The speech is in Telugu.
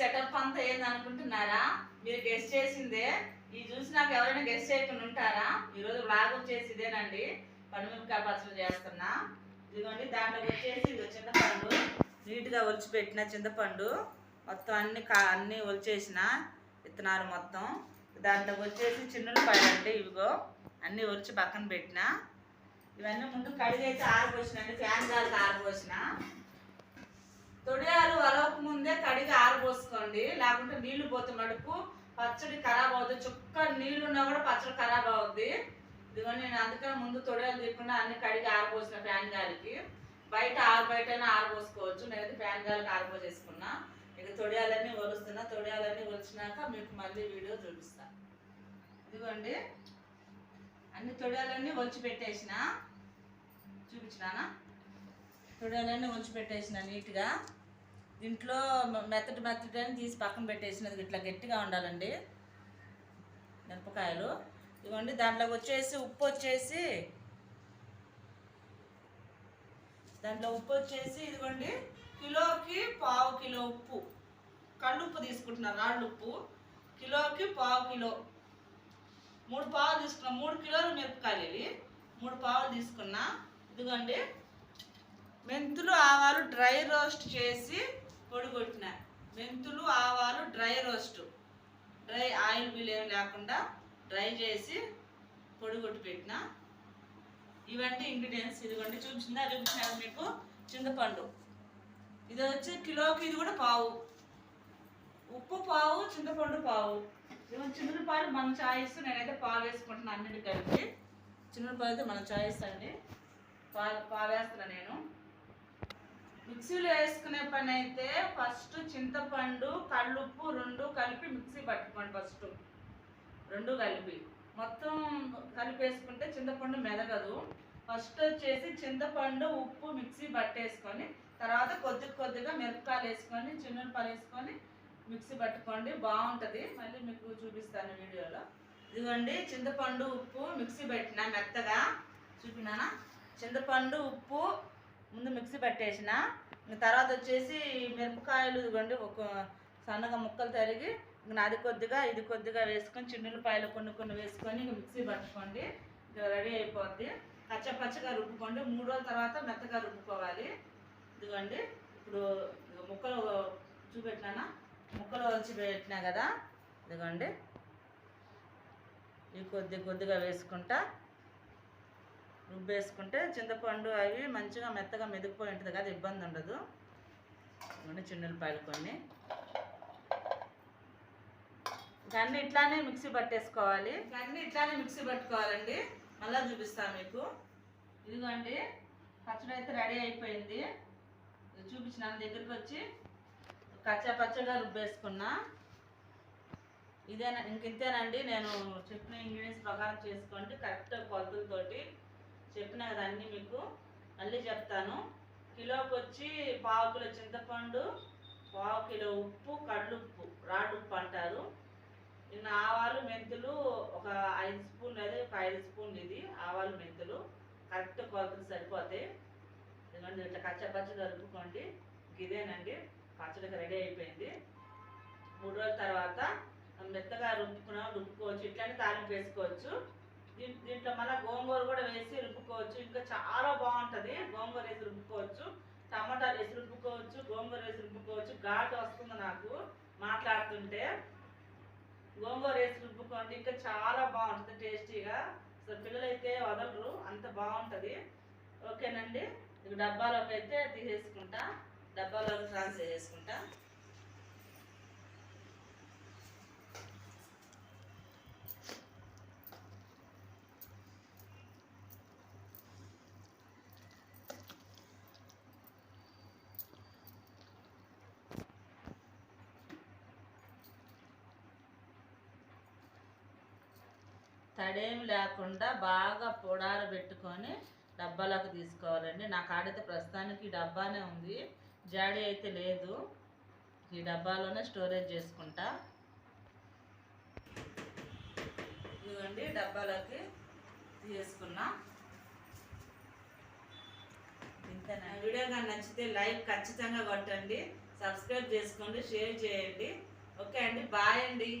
సెటప్ అంతా ఏంది అనుకుంటున్నారా? మీరు గెస్ట్ చేసిందే. ఇది చూసి నాకు ఎవరైనా గెస్ట్ చేయకుండా ఉంటారా? ఈరోజు బ్లాగ్ వచ్చేసి ఇదేనండి. పండుమిరపకాయ పచ్చడి చేస్తున్నా. ఇదిగోండి దాంట్లో వచ్చేసి ఇది చింతపండు. నీట్గా ఒలిచిపెట్టిన చింతపండు. మొత్తం అన్ని కా అన్ని ఒలిచేసిన విత్తనాలు మొత్తం. దాంట్లో వచ్చేసి చిన్నులపాయలు అంటే ఇవిగో. అన్నీ ఒలిచి పక్కన పెట్టిన. ఇవన్నీ ముందు కడిగైతే ఆరబోసిన అండి ఫ్యాన్ గాలికి ఆరబోసిన తొడియాలు అలవక ముందే కడిగి ఆరబోసుకోండి. లేకుంటే నీళ్ళు పోతే మటుకు పచ్చడి ఖరాబ్ అవుతుంది చుక్క నీళ్ళు ఉన్నా కూడా పచ్చడి ఖరాబ్ అవుద్ది. ఇదిగో నేను అందుకని ముందు తొడియాలు తీయకుండా అన్ని కడిగి ఆరబోసిన ఫ్యాన్ గాలికి. బయట ఆరు బయటైనా ఆరబోసుకోవచ్చు. నేనైతే ఫ్యాన్ గాలికి ఆరబోసేసుకున్నా. ఇక తొడియాలన్నీ ఒలుస్తున్నా. తొడియాలన్నీ ఒలిచినాక మీకు మళ్ళీ వీడియో చూపిస్తా. ఇదిగోండి. అన్ని తొడియాలన్నీ ఒలిచి పెట్టేసిన. చూపించినానా? తొడియాలన్నీ ఒలిచి పెట్టేసిన నీట్గా. దీంట్లో మెత్తటి మెత్తటి అని తీసి పక్కన పెట్టేసినది ఇట్లా గట్టిగా ఉండాలండి. మిరపకాయలు. ఇవ్వండి దాంట్లోకి వచ్చేసి ఉప్పు వచ్చేసి దాంట్లో ఉప్పు వచ్చేసి ఇదిగోండి కిలోకి పావు కిలో ఉప్పు. కళ్ళుప్పు తీసుకుంటున్నాను రాళ్ళు ఉప్పు కిలోకి పావు కిలో. మూడు పావులు తీసుకున్నా మూడు కిలోలు మిరపకాయలు ఇవి. మూడు పావులు తీసుకున్నా ఇదిగోండి మెంతులు ఆవాలు డ్రై రోస్ట్ చేసి పొడిగొట్టిన మెంతులు ఆవాలు డ్రై రోస్ట్. డ్రై ఆయిల్ బిల్ లేకుండా డ్రై చేసి పొడిగొట్టి పెట్టిన ఇవన్నీ ఇంగ్రీడియంట్స్ ఇదిగోండి. చూపించిందా చూపించాను మీకు చింతపండు. ఇది వచ్చి కిలోకి ఇది కూడా పావు. ఉప్పు పావు చింతపండు పావు. ఇవన్నీ చిన్నపాయలు మన చాయిస్ నేనైతే పాలు వేసుకుంటున్నాను అన్నిటి కలిపి. చిన్నపాయలు అయితే మన చాయిస్ అండి. పాలు పాలు వేస్తున్నా నేను. మిక్సీలో వేసుకునే పని అయితే ఫస్ట్ చింతపండు కళ్ళుప్పు రెండు కలిపి మిక్సీ పట్టుకోండి ఫస్ట్. రెండు కలిపి. మొత్తం కలిపి వేసుకుంటే చింతపండు మెదగదు. ఫస్ట్ వచ్చేసి చింతపండు ఉప్పు మిక్సీ పట్టేసుకొని తర్వాత కొద్ది కొద్దిగా మిరపకాయలు వేసుకొని చిన్నపాలు వేసుకొని మిక్సీ పట్టుకోండి. బాగుంటుంది. మళ్ళీ మీకు చూపిస్తాను వీడియోలో. ఇదిగోండి చింతపండు ఉప్పు మిక్సీ పెట్టిన మెత్తగా. చూపినానా? చింతపండు ఉప్పు ముందు మిక్సీ పట్టేసిన. తర్వాత వచ్చేసి మిరపకాయలు ఇదిగోండి ఒక సన్నగా ముక్కలు తరిగి ఇంక కొద్దిగా ఇది కొద్దిగా వేసుకొని చిన్నులపాయలు కొన్ని కొన్ని వేసుకొని ఇంక మిక్సీ పట్టుకోండి. ఇక రెడీ అయిపోద్ది. పచ్చ పచ్చగా రుబ్బుకోండి. మూడు రోజుల తర్వాత మెత్తగా రుబ్బుకోవాలి. ఇదిగోండి. ఇప్పుడు ముక్కలు చూపెట్టినా ముక్కలు వచ్చి పెట్టినా కదా? ఇదిగోండి. ఇవి కొద్ది కొద్దిగా వేసుకుంటా. రుబ్బేసుకుంటే చింతపండు అవి మంచిగా మెత్తగా మెదిగిపోయి ఉంటుంది కదా ఇబ్బంది ఉండదు. ఇవన్నీ చిన్నులపాయలు కొన్ని. ఇంకా ఇట్లానే మిక్సీ పట్టేసుకోవాలి. ఇంకా ఇట్లానే మిక్సీ పట్టుకోవాలండి. మళ్ళీ చూపిస్తాను మీకు. ఇదిగోండి పచ్చడి అయితే రెడీ అయిపోయింది. చూపించిన దగ్గరికి వచ్చి కచ్చా పచ్చగా రుబ్బేసుకున్నా. ఇదేనా ఇంక ఇంతేనండి. నేను చెప్పిన ఇంగ్రీడియంట్స్ ప్రకారం చేసుకోండి కరెక్ట్ కొలతలతోటి. చెప్పిన కదా అన్నీ మీకు? మళ్ళీ చెప్తాను. కిలోకి వచ్చి పావు కిలో చింతపండు పావు కిలో ఉప్పు కళ్ళుప్పు రాడు ఉప్పు అంటారు. నిన్న ఆవాలు మెంతులు ఒక ఐదు స్పూన్లు అదే ఒక ఐదు స్పూన్లు ఇది ఆవాలు మెంతులు. కరెక్ట్ కొలతలు సరిపోతాయి. ఎందుకంటే ఇట్లా కచ్చా పచ్చగా రుబ్బుకోండి. ఇదేనండి పచ్చడికి రెడీ అయిపోయింది. మూడు రోజుల తర్వాత మెత్తగా రుబ్బుకున్నాం రుబ్బుకోవచ్చు. ఇట్లానే తాలింపు వేసుకోవచ్చు. దీంట్లో మళ్ళీ గోంగూర కూడా వేసి రుబ్బుకోవచ్చు. ఇంకా చాలా బాగుంటుంది. గోంగూర వేసి రుబ్బుకోవచ్చు. టమాటాలు వేసి రుబ్బుకోవచ్చు. గోంగూర వేసి రుబ్బుకోవచ్చు. ఘాటు వస్తుంది నాకు మాట్లాడుతుంటే. గోంగూర వేసి రుబ్బుకోండి. ఇంకా చాలా బాగుంటుంది టేస్టీగా. సో పిల్లలైతే వదలరు. అంత బాగుంటుంది. ఓకేనండి. ఇక డబ్బాలోకి అయితే తీసేసుకుంటా. డబ్బాలోకి ట్రాన్స్ఫర్ చేసుకుంటా. తడేం లేకుండా బాగా పొడార పెట్టుకొని డబ్బాలోకి తీసుకోవాలండి. నా కాడైతే ప్రస్తుతానికి ఈ డబ్బానే ఉంది. జాడీ అయితే లేదు. ఈ డబ్బాలోనే స్టోరేజ్ చేసుకుంటా. ఇదిగోండి డబ్బాలోకి తీసుకున్నా. దీని వీడియో కానీ నచ్చితే లైక్ ఖచ్చితంగా కొట్టండి. సబ్స్క్రైబ్ చేసుకోండి షేర్ చేయండి. ఓకే అండి బాయ్ అండి.